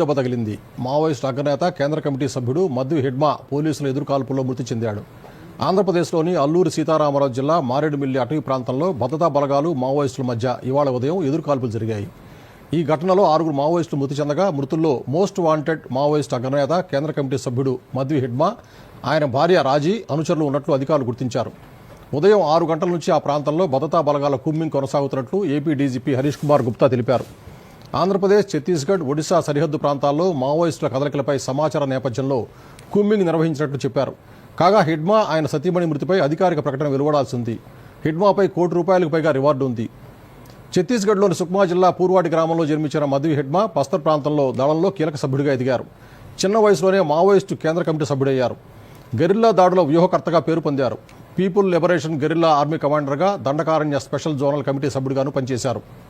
దెబ్బ తగిలింది మావోయిస్టు అగ్రనేత కేంద్ర కమిటీ సభ్యుడు మద్వి హెడ్మా పోలీసుల ఎదురుకాల్పుల్లో మృతి చెందాడు. ఆంధ్రప్రదేశ్లోని అల్లూరి సీతారామరాజు జిల్లా మారేడుమిల్లి అటవీ ప్రాంతంలో భద్రతా బలగాలు మావోయిస్టుల మధ్య ఇవాళ ఉదయం ఎదురుకాల్పులు జరిగాయి. ఈ ఘటనలో ఆరుగురు మావోయిస్టులు మృతి చెందగా మృతుల్లో మోస్ట్ వాంటెడ్ మావోయిస్ట్ అగ్రనేత కేంద్ర కమిటీ సభ్యుడు మద్వి హెడ్మా ఆయన భార్య రాజీ అనుచరులు ఉన్నట్లు అధికారులు గుర్తించారు. ఉదయం ఆరు గంటల నుంచి ఆ ప్రాంతంలో భద్రతా బలగాల కుమ్మింగ్ కొనసాగుతున్నట్లు ఏపీ డీజీపీ హరీష్ కుమార్ గుప్తా తెలిపారు. ఆంధ్రప్రదేశ్ ఛత్తీస్గఢ్ ఒడిశా సరిహద్దు ప్రాంతాల్లో మావోయిస్టుల కదలికలపై సమాచార నేపథ్యంలో కుమ్మింగ్ నిర్వహించినట్లు చెప్పారు. కాగా హిడ్మా ఆయన సతీమణి మృతిపై అధికారిక ప్రకటన వెలువడాల్సింది. హిడ్మాపై కోటి రూపాయలకు పైగా రివార్డు ఉంది. ఛత్తీస్గఢ్లోని సుక్మా జిల్లా పూర్వాడి గ్రామంలో జన్మించిన మధు హెడ్మా బస్తర్ ప్రాంతంలో దళంలో కీలక సభ్యుడిగా ఎదిగారు. చిన్న వయసులోనే మావోయిస్టు కేంద్ర కమిటీ సభ్యుడయ్యారు. గెరిల్లా దాడుల వ్యూహకర్తగా పేరు పొందారు. పీపుల్ లిబరేషన్ గెరిల్లా ఆర్మీ కమాండర్గా దండకారణ్య స్పెషల్ జోనల్ కమిటీ సభ్యుడిగాను పనిచేశారు.